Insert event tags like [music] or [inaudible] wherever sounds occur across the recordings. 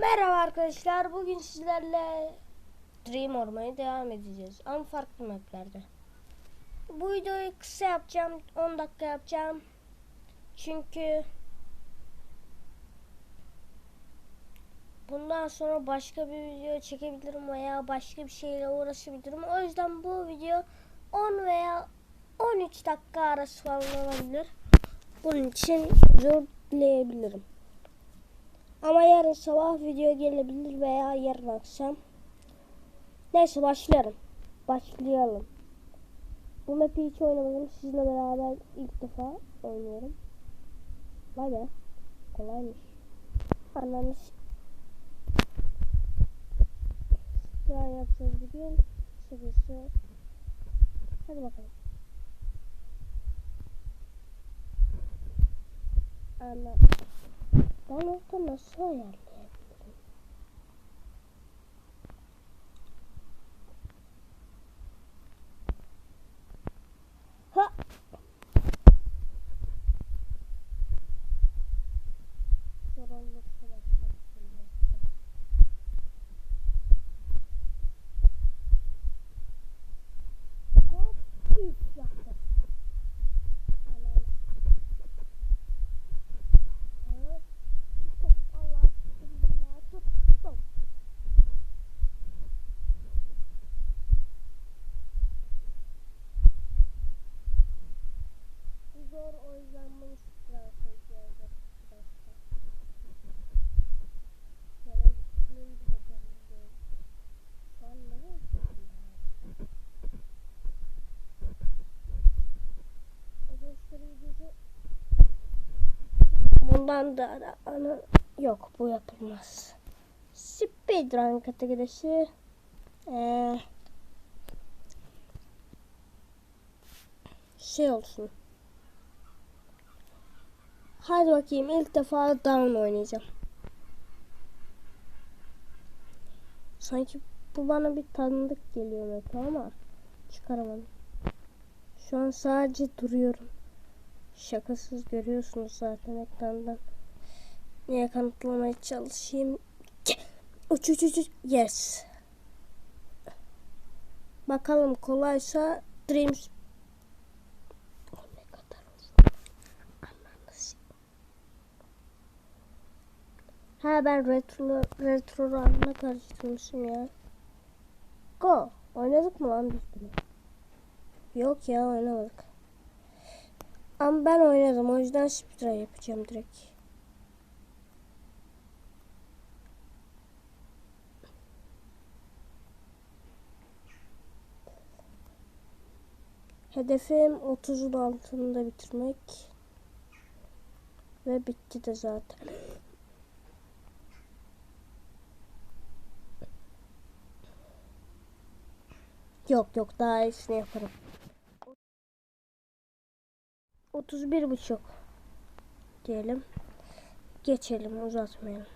Merhaba arkadaşlar. Bugün sizlerle Dream ormaya devam edeceğiz. Ama farklı maplerde. Bu videoyu kısa yapacağım. 10 dakika yapacağım. Çünkü bundan sonra başka bir video çekebilirim veya başka bir şeyle uğraşabilirim. O yüzden bu video 10 veya 13 dakika arası falan olabilir. Bunun için özür dileyebilirim. Ama yarın sabah video gelebilir veya yarın akşam. Neyse başlayalım. Başlayalım. Bu map'i hiç oynamadım. Sizinle beraber ilk defa oynuyorum. Vay be. Kolaymış. Ananı Daha yapacağız bugün. Şakası. Hadi bakalım. Ana. Ben orada nasıl ayarlayabilirim? Ha! Sorumlulukla başlattım. Hop! Üf, yaktım. Anam. Hop! Tuttum. Allah bismillah tuttum. Zor o yüzden bunu stres ediyoruz arkadaşlar. Nereye gittiğimi bile belli değil. Şu an nereye gittim ben? O gösteri videosu Bundan da ana yok bu yapılmaz. Speedrun kategorisi ee, şey olsun. Hadi bakayım ilk defa down oynayacağım. Sanki bu bana bir tanıdık geliyor Mete ama çıkaramadım. Şu an sadece duruyorum. Şakasız görüyorsunuz zaten ekrandan. Niye kanıtlamaya çalışayım? Uç uç uç. Yes. Bakalım kolaysa Dreams. Ha ben retro retro run'la karıştırmışım ya. Go. Oynadık mı lan biz bunu? Yok ya oynamadık. Ama ben oynadım. O yüzden speedrun yapacağım direkt. Hedefim 30'un altında bitirmek. Ve bitti de zaten. Yok yok daha iyisini yaparım. 31 buçuk diyelim. Geçelim uzatmayalım.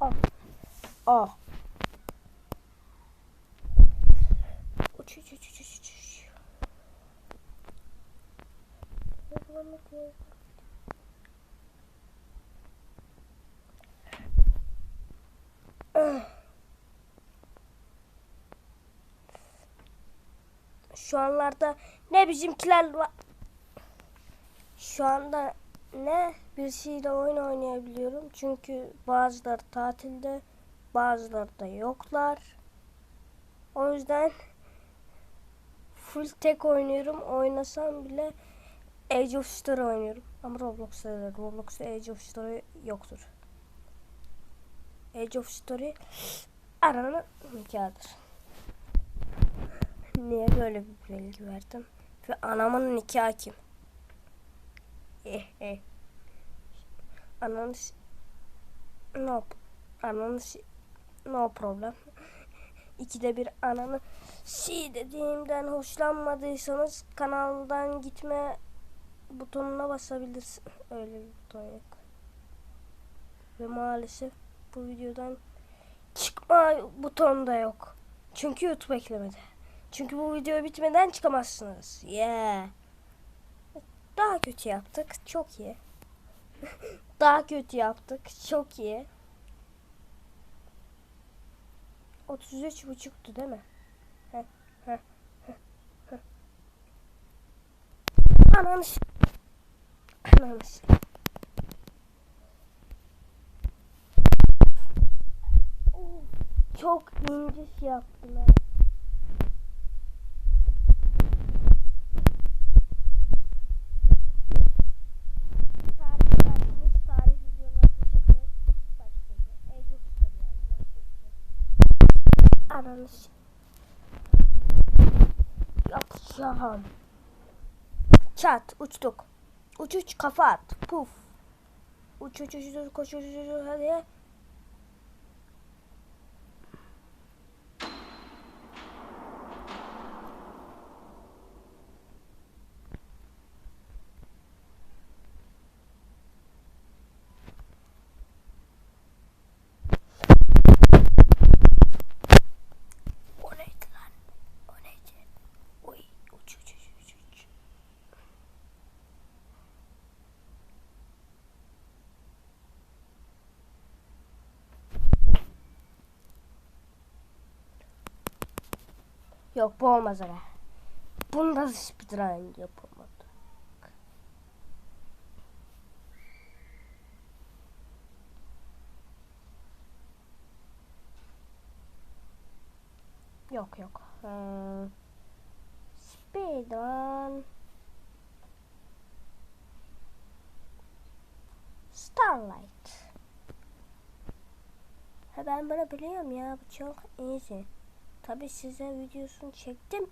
Ah. Ah. Uç uç uç uç uç uç. Uygulamak yok. Şu anlarda ne bizimkiler. Şu anda ne birisiyle oyun oynayabiliyorum. Çünkü bazıları tatilde, bazıları da yoklar. O yüzden full tek oynuyorum. Oynasam bile Age of Story oynuyorum. Ama Roblox'ta Roblox'ta Age of Story yoktur. Age of Story aranın nikahıdır. Niye böyle bir bilgi verdim? Ve anamın nikahı kim? Eh eh. Ananı s- no ananı s- no problem. [laughs] İkide bir ananı si dediğimden hoşlanmadıysanız kanaldan gitme butonuna basabilirsin. [laughs] Öyle bir buton yok. Ve maalesef bu videodan çıkma butonu da yok. Çünkü YouTube eklemedi. Çünkü bu video bitmeden çıkamazsınız. Yeah. Daha kötü yaptık. Çok iyi. [laughs] Daha kötü yaptık. Çok iyi. 33 buçuktu değil mi? Heh, heh, heh, heh. Ananı Ananı Çok ince şey s- Yapacağım. Çat uçtuk. Uç uç kafa at. Puf. Uç uç uç uç koş uç uç hadi. O neydi lan? O neydi? Uy uç uç uç uç uç. Yok bu olmaz öyle. Bunda speedrun yapılmadı. Yok yok. Hmm. Speedrun. Starlight. Ha ben bunu biliyorum ya. Bu çok easy. Tabi size videosunu çektim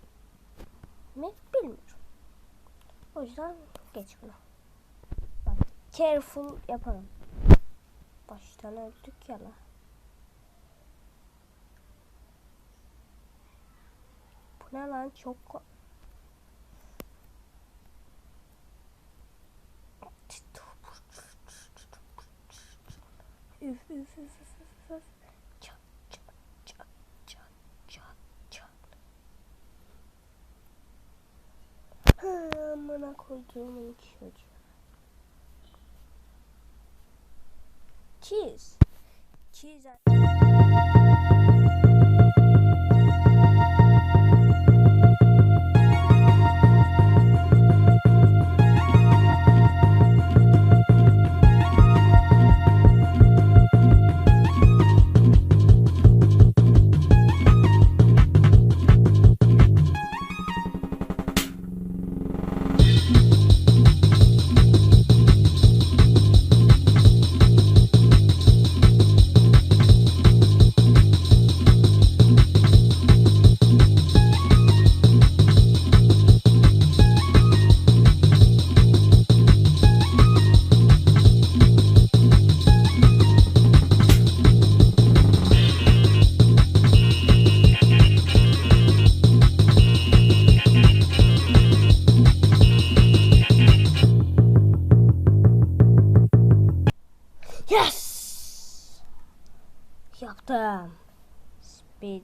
mi bilmiyorum. O yüzden geç bunu. Bak careful yapalım. Baştan öldük ya la. Bu ne lan çok Üf üf üf üf üf üf. Cheese, cheese. children.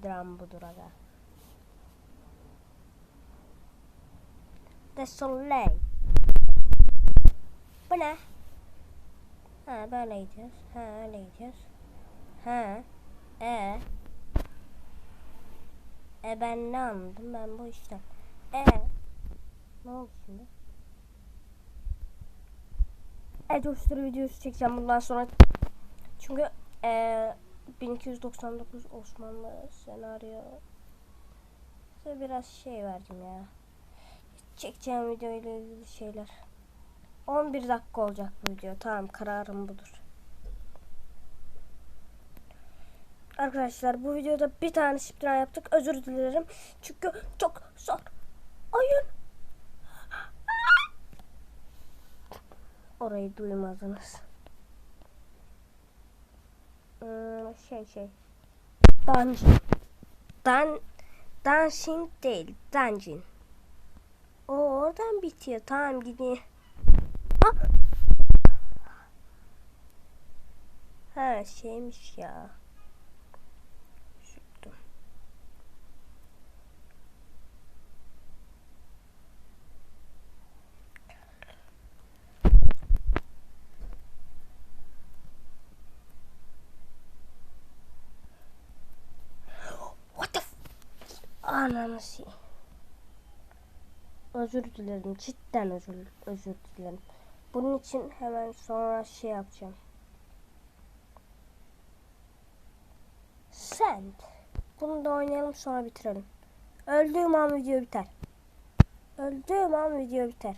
Speedrun budur aga. The Soleil. Bu ne? Ha böyle gideceğiz. Ha öyle gideceğiz. Ha. E. E ben ne anladım ben bu işten. E. Ne oldu şimdi? E coştur videosu çekeceğim bundan sonra. Çünkü e, 1299 Osmanlı senaryo size biraz şey verdim ya. Çekeceğim video ile ilgili şeyler. 11 dakika olacak bu video. Tamam kararım budur. Arkadaşlar bu videoda bir tane speedrun yaptık. Özür dilerim. Çünkü çok zor oyun. Orayı duymadınız. Hmm, şey şey. Dungeon. Dan Dancing değil. Dungeon. O oradan bitiyor. Tamam gideyim. Ha. Ha şeymiş ya. Ananı si- Özür dilerim. Cidden özür, özür dilerim. Bunun için hemen sonra şey yapacağım. Send. Bunu da oynayalım sonra bitirelim. Öldüğüm an video biter. Öldüğüm an video biter.